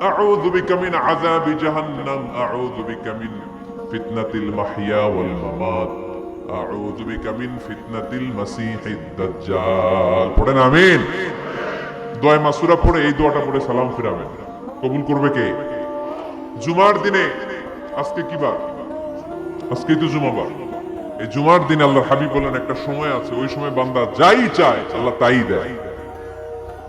আযাবি জাহান্নাম, আউযু বিকা মিন ফিতনাতিল মাহইয়া ওয়াল মামাত, আউযু বিকা মিন ফিতনাতিল মাসিহিদ দাজ্জাল। পড়েন আমিন। দোয়া মাসুরা পড়ে এই দোয়াটা পড়ে সালাম ফিরাবেন। কবুল করবে কে? জুমার দিনে আজকে কি বার? আজকে তো জুমাবার এই জুমার দিনে আল্লাহ হাবিব বলেন, একটা সময় আছে, ওই সময় বান্দা যাই চায়, আল্লাহ তাই দেয়।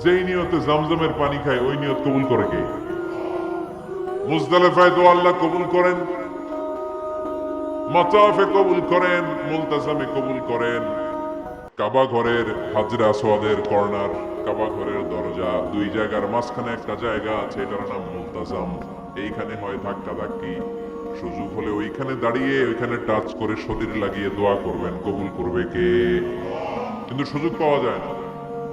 যেই নিয়তে জমজমের পানি খায়, ওই নিয়ত কবুল করে কে? মুজদালেফায় আল্লাহ কবুল করেন। কবুল করেন, মুলতাজামে কবুল করেন। কাবা ঘরের হাজরা সোয়াদের কর্নার, কাবা ঘরের দরজা, দুই জায়গার মাঝখানে একটা জায়গা আছে, এটার নাম মুলতাজাম। এইখানে হয় ধাক্কা ধাক্কি। সুযোগ হলে ওইখানে দাঁড়িয়ে, ওইখানে টাচ করে শরীর লাগিয়ে দোয়া করবেন, কবুল করবে কে? কিন্তু সুযোগ পাওয়া যায় না।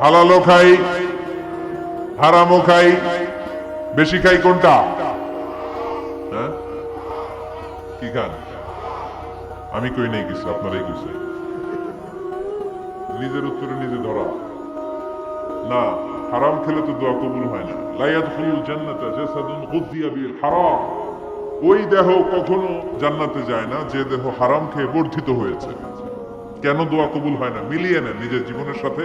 হালালও খাই হারামও খাই বেশি খাই কোনটা? হ্যাঁ? কি খান? আমি কই নেই কিছু, আপনারাই কিছু নিজের উত্তরে নিজে ধরা। না, হারাম খেলে তো দোয়া কবুল হয় না। জান্নাতা জাসাদুন গুযিয়া বিল হারাম। ওই দেহ কখনো জান্নাতে যায় না, যে দেহ হারাম খেয়ে বর্ধিত হয়েছে। কেন দোয়া কবুল হয় না? মিলিয়ে নেন নিজের জীবনের সাথে।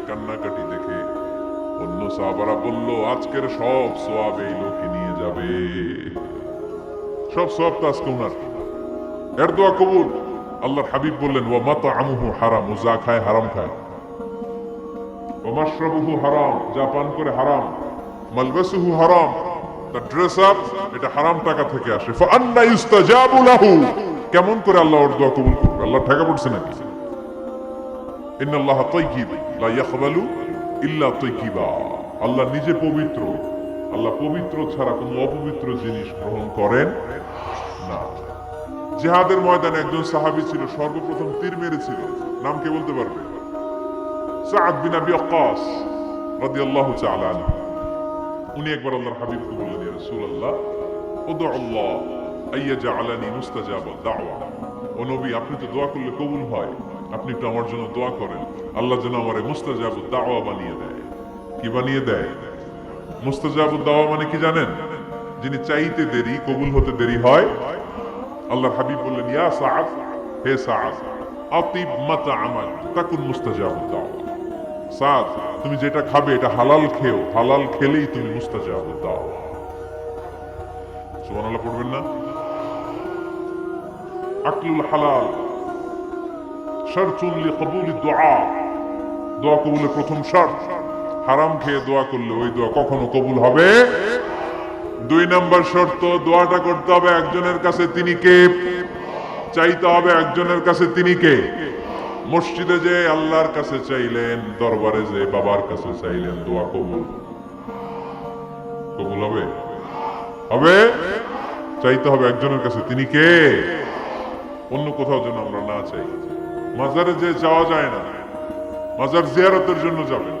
সাহাবারা বলল, আজকের সব সোয়াব এই লোকে নিয়ে যাবে। সব সব তো আজকে উনার। এর দোয়া কবুল। আল্লাহর হাবিব বললেন ও মাতা আমুহু হারাম, ও যা খায় হারাম খায়। ও মাশরাবুহু হারাম, যা পান করে হারাম। মালবাসুহু হারাম তার ড্রেস আপ এটা হারাম টাকা থেকে আসে। ফান্না ইস্তাজাবু লাহু, কেমন করে আল্লাহ ওর দোয়া কবুল করবে? আল্লাহ ঠেকা পড়ছে নাকি? ইন্নাল্লাহ তাইয়িব লা ইয়াকবালু ইল্লা তাইয়িবা আল্লাহ নিজে পবিত্র। আল্লাহ পবিত্র ছাড়া কোনো অপবিত্র জিনিস গ্রহণ করেন না। জিহাদের ময়দানে একজন সাহাবী ছিল, সর্বপ্রথম তীর মেরেছিল। নাম কে বলতে পারবে? সাদ বিন আবি ওয়াক্কাস রাদিয়াল্লাহু তাআলা উনি একবার আল্লাহর হাবিবকে বললেন, ইয়া রাসূলুল্লাহ উদু আল্লাহ আইয়াজআলানি মুস্তাজাব দাওয়া ও নবী, আপনি তো দোয়া করলে কবুল হয়। আপনি একটু আমার জন্য দোয়া করেন। আল্লাহ যেন আমারে মুস্তাজাব দাওয়া বানিয়ে দেয় কি বানিয়ে দেয়? মুস্তাজাব দাওয়া মানে কি জানেন? যিনি চাইতে দেরি, কবুল হতে দেরি হয়। আল্লাহর হাবিব বললেন, ইয়া সাআদ, হে সাআদ, আতিব মাতা আমাল, তাকুন মুস্তাজাব দাওয়া। সাদ তুমি যেটা খাবে, এটা হালাল খেও। হালাল খেলেই তুমি মুস্তাজাব দাও সুবহানাল্লাহ, পড়বেন না? আকলুল হালাল শারতুন লিকবুলি দুআ দোয়া কবুলের প্রথম শর্ত হারাম খেয়ে দোয়া করলে ওই দোয়া কখনো কবুল হবে? দুই নম্বর শর্ত, দোয়াটা করতে হবে একজনের কাছে তিনি কে? চাইতে হবে একজনের কাছে তিনি কে? মসজিদে যে আল্লাহর কাছে চাইলেন, দরবারে যে বাবার কাছে চাইলেন, দোয়া কবুল। কবুল হবে? হবে? চাইতে হবে একজনের কাছে তিনি কে? অন্য কোথাও যেন আমরা না চাই। মাজারে যে যাওয়া যায় না, মাজার জিয়ারতের জন্য যাবেন।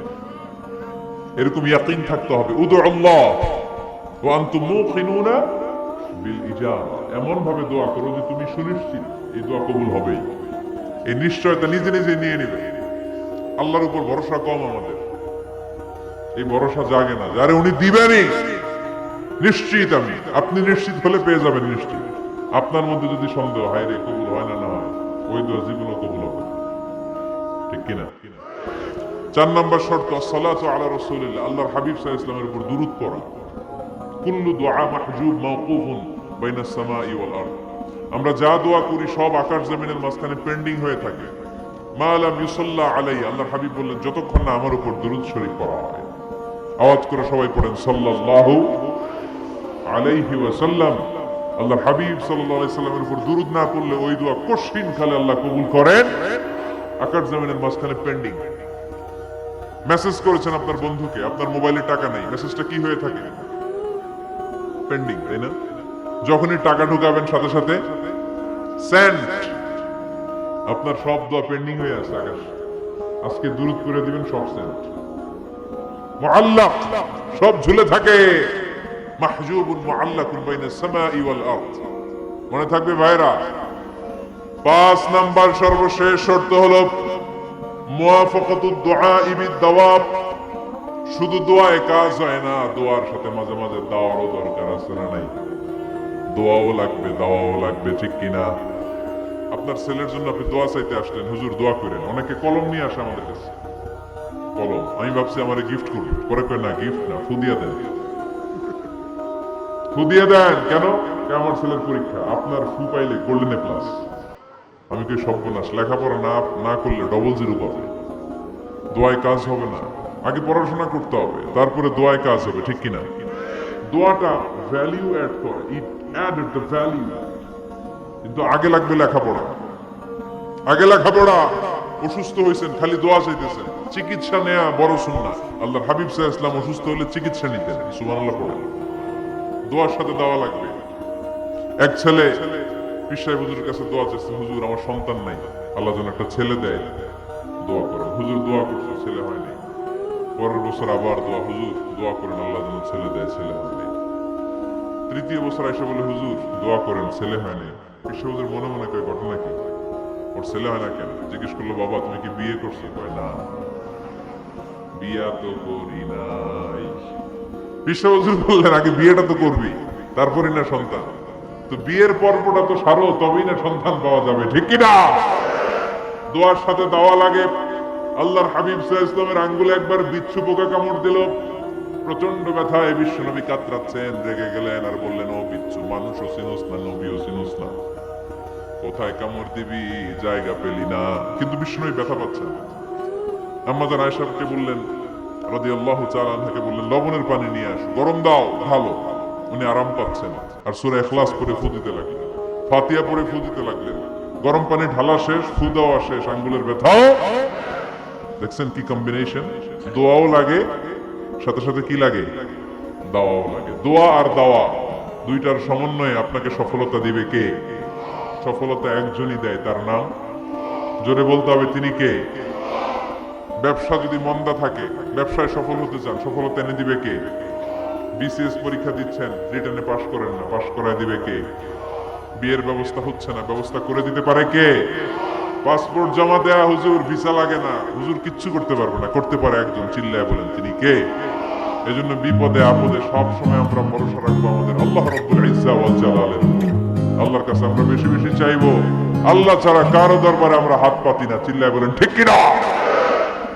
এরকম ইয়াকিন থাকতে হবে। উদু আল্লাহ। ও আনতুম বিল ইজাবা। এমন ভাবে দোয়া করো যে তুমি সুনিশ্চিত এই দোয়া কবুল হবেই এই নিশ্চয়তা নিজে নিজে নিয়ে নেবে। আল্লাহর উপর ভরসা কম আমাদের। এই ভরসা জাগে না। যারে উনি দিবেনই, নিশ্চিত আমি। আপনি নিশ্চিত হলে পেয়ে যাবেন নিশ্চিত। আপনার মধ্যে যদি সন্দেহ হয় রে, কবুল হয় না না হয়, ওই দোয়া জীবনও কবুল হবে। ঠিক কিনা? চার নম্বর শর্ত সালাতু আলা রাসূলিল্লাহ। আল্লাহর হাবিব আলাইহি ওয়াসাল্লামের উপর দুরূদ পড়া। কুল্লু দুআ মাহজুব মাওকুফুন বাইনা ওয়াল আরদ। আমরা যা দোয়া করি সব আকাশ জমিনের মাঝখানে পেন্ডিং হয়ে থাকে। মা লাম ইউসাল্লা আলাই হাবিব বললেন, যতক্ষণ না আমার উপর শরীফ পড়া হয়। আওয়াজ করে সবাই পড়েন, সাল্লাল্লাহু আলাইহি ওয়াসাল্লাম। আল্লাহর হাবিব সাল্লামের উপর দুরূদ না পড়লে ওই দোয়া কঠিন খালে আল্লাহ কবুল করেন। আকাশ জমিনের মাঝখানে পেন্ডিং মেসেজ করেছেন আপনার বন্ধুকে, আপনার মোবাইলে টাকা নেই। মেসেজটা কি হয়ে থাকে? পেন্ডিং তাই না? যখনই টাকা ঢুকাবেন সাথে সাথে সেন্ট আপনার সব দোয়া পেন্ডিং হয়ে আছে আকাশ। আজকে দূরত করে দিবেন, সব সেন্ট মুআল্লাক, সব ঝুলে থাকে। মাহজুবুন মুআল্লাকুন বাইনাস সামাই ওয়াল আরদ। মনে থাকবে ভাইরা, পাঁচ নাম্বার সর্বশেষ শর্ত হলো শুধু দোয়ায় কাজ হয় না দোয়ার সাথে মাঝে মাঝে দাওয়ারও দরকার আছে না নাই? দোয়াও লাগবে, দাওয়াও লাগবে, ঠিক কিনা আপনার ছেলের জন্য আপনি দোয়া চাইতে আসলেন, হুজুর দোয়া করেন। অনেকে কলম নিয়ে আসে আমাদের কাছে। কলম, আমি ভাবছি আমার গিফট করব পরে কয়, না গিফট না, ফুদিয়া দেন। ফুদিয়া দেন, কেন? আমার ছেলের পরীক্ষা, আপনার ফু পাইলে গোল্ডেন প্লাস আমি কি সর্বনাশ, লেখাপড়া না না করলে ডবল জিরো পাবে। দোয়ায় কাজ হবে না। আগে পড়াশোনা করতে হবে, তারপরে দোয়ায় কাজ হবে, ঠিক কিনা? দোয়াটা ভ্যালিউ অ্যাড করে। ইট অ্যাড দ্য ভ্যালিউ কিন্তু আগে লাগবে লেখাপড়া। আগে লেখাপড়া। অসুস্থ হয়েছেন খালি দোয়া চাইতেছেন। চিকিৎসা নেয়া বড় সুন্নাহ আল্লাহ হাবিব সাহা ইসলাম অসুস্থ হলে চিকিৎসা নিতেন। সুবহানাল্লাহ পড়ে দোয়ার সাথে দেওয়া লাগবে। এক ছেলে পিসাই হুজুরের কাছে দোয়া চাইছে, হুজুর, আমার সন্তান নাই। আল্লাহ যেন একটা ছেলে দেয় দোয়া করেন হুজুর দোয়া করছে, ছেলে হয়নি পরের বছর আবার দোয়া, হুজুর, দোয়া করেন, আল্লাহ যেন ছেলে দেয়, ছেলে হয়নি তৃতীয় বছর এসে বলে, হুজুর, দোয়া করেন, ছেলে হয়নি হুজুর মনে মনে কয়, ঘটনা কি? ওর ছেলে হয় না কেন? জিজ্ঞেস করল, বাবা, তুমি কি বিয়ে করছ? কয়, না। বিয়া তো করি নাই। বললেন, আগে বিয়েটা তো করবি তারপরই না সন্তান। তো বিয়ের পর্বটা তো সারো, তবেই না সন্তান পাওয়া যাবে, ঠিক কিনা? দোয়ার সাথে দেওয়া লাগে আল্লাহর হাবিব সাহা ইসলামের আঙ্গুলে একবার বিচ্ছু পোকা কামড় দিল। প্রচণ্ড ব্যথায় বিশ্বনবী কাতরাচ্ছেন, রেগে গেলেন আর বললেন, ও বিচ্ছু মানুষও চিনুস না নবীও চিনুস না। কোথায় কামড় দিবি? জায়গা পেলি না। কিন্তু বিষ্ণুই ব্যথা পাচ্ছেন আম্মাজান আয়সাবকে বললেন রাদি আল্লাহ চালানহাকে বললেন, লবণের পানি নিয়ে আস, গরম দাও, ভালো। উনি আরাম পাচ্ছেন। আর সুরে এখলাস পরে ফু দিতে লাগলেন ফাতিয়া পরে ফু দিতে লাগলেন। গরম পানি ঢালা শেষ, ফু দেওয়া শেষ, আঙ্গুলের ব্যথাও দেখছেন কি কম্বিনেশন দোয়াও লাগে, সাথে সাথে কি লাগে? দাওয়াও লাগে। দোয়া আর দাওয়া, দুইটার সমন্বয়ে আপনাকে সফলতা দিবে কে? সফলতা একজনই দেয়, তার নাম? জোরে বলতে হবে তিনি কে? ব্যবসা যদি মন্দা থাকে, ব্যবসায় সফল হতে চান, সফলতা এনে দিবে কে? বিসিএস পরীক্ষা দিচ্ছেন, রিটার্নে পাশ করেন না, পাশ করায় দিবে কে? বিয়ের ব্যবস্থা হচ্ছে না, ব্যবস্থা করে দিতে পারে কে? পাসপোর্ট জমা দেয়া হুজুর ভিসা লাগে না। হুজুর কিচ্ছু করতে পারবে না। করতে পারে একজন, চিল্লায় বলেন তিনি কে? এজন্য বিপদে, আপদে সব সময় আমরা ভরসা রাখব আমাদের। আল্লাহ রব্বুল ইজ্জা ওয়াল জালালের। আল্লাহর কাছে আমরা বেশি বেশি চাইব। আল্লাহ ছাড়া কারও দরবারে আমরা হাত পাতি না। চিল্লায় বলেন, ঠিক কিনা?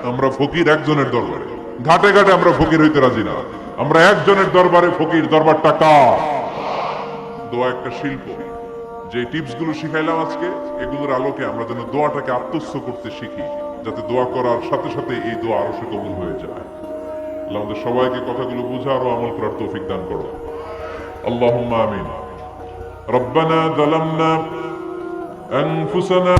আমরা ফকির একজনের দরবারে। ঘাটে ঘাটে আমরা ফকির হইতে রাজি না। আমরা একজনের দরবারে ফকির। দরবারটা কার? দোয়া একটা শিল্প। যে টিপস গুলো শিখাইলাম আজকে এগুলোর আলোকে আমরা যেন দোয়াটাকে আত্মস্থ করতে শিখি যাতে দোয়া করার সাথে সাথে এই দোয়া আরো সে কবুল হয়ে যায় আল্লাহ আমাদের সবাইকে কথাগুলো বুঝা আরো আমল করার তৌফিক দান করো আল্লাহুম্মা আমিন ربنا ظلمنا أنفسنا